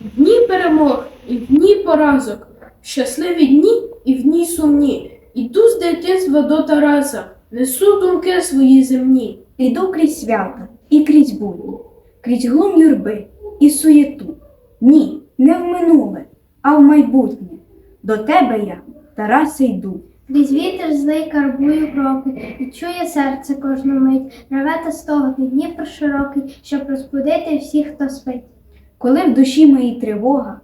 В дні перемог і в дні поразок, щасливі дні і в дні сумні. Іду з дитинства до Тараса, несу думки свої земні. Іду крізь свята і крізь будні, крізь глум юрби і суєту. Ні, не в минуле, а в майбутнє. До тебе я, Тарасе, йду. Крізь вітер злий карбую кроки, і чує серце кожну мить, реве та стогне Дніпро широкий, щоб розбудити всіх, хто спить. Коли в душі моїй тривога,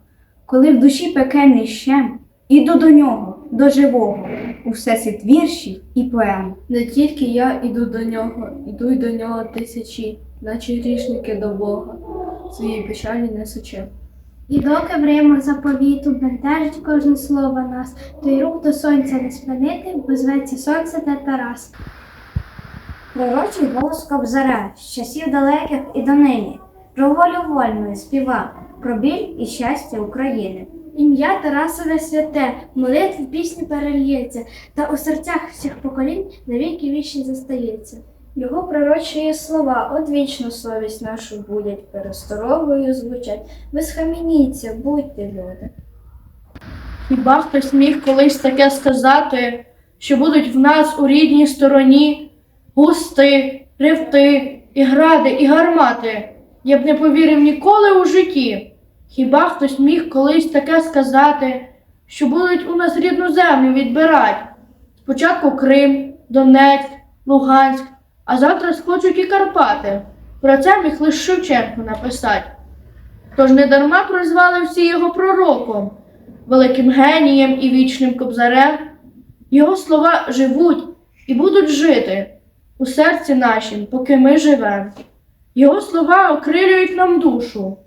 коли в душі пекельний щем, іду до нього, до живого, у всесвіт віршів і поем. Не тільки я іду до нього, іду й до нього тисячі, наче грішники до Бога, свої печалі несучи. І доки в Римах заповіту бентежить кожне слово нас, то й рух до сонця не спинити, бо зветься сонце та Тарас. Пророчий голос Кобзаря з часів далеких і донині, про волю вольної співа, про біль і щастя України. Ім'я Тарасове святе, молитв пісні перельється, та у серцях всіх поколінь навіки вічні застається. Його пророчі слова одвічну совість нашу будять, пересторогою звучать. Ви схаменіться, будьте люди. Хіба хтось міг колись таке сказати, що будуть в нас у рідній стороні густи, ревти, і гради, і гармати? Я б не повірив ніколи у житті. Хіба хтось міг колись таке сказати, що будуть у нас рідну землю відбирати? Спочатку Крим, Донецьк, Луганськ, а завтра схочуть і Карпати. Про це міг лише Шевченко написати. Тож не дарма прозвали всі його пророком великим генієм і вічним кобзарем. Його слова живуть і будуть жити у серці нашім, поки ми живемо. Його слова окрилюють нам душу.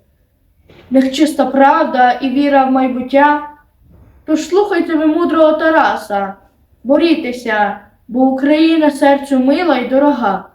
Них чиста правда і віра в майбуття. Тож слухайте ви мудрого Тараса, борітеся, бо Україна серцю мила й дорога.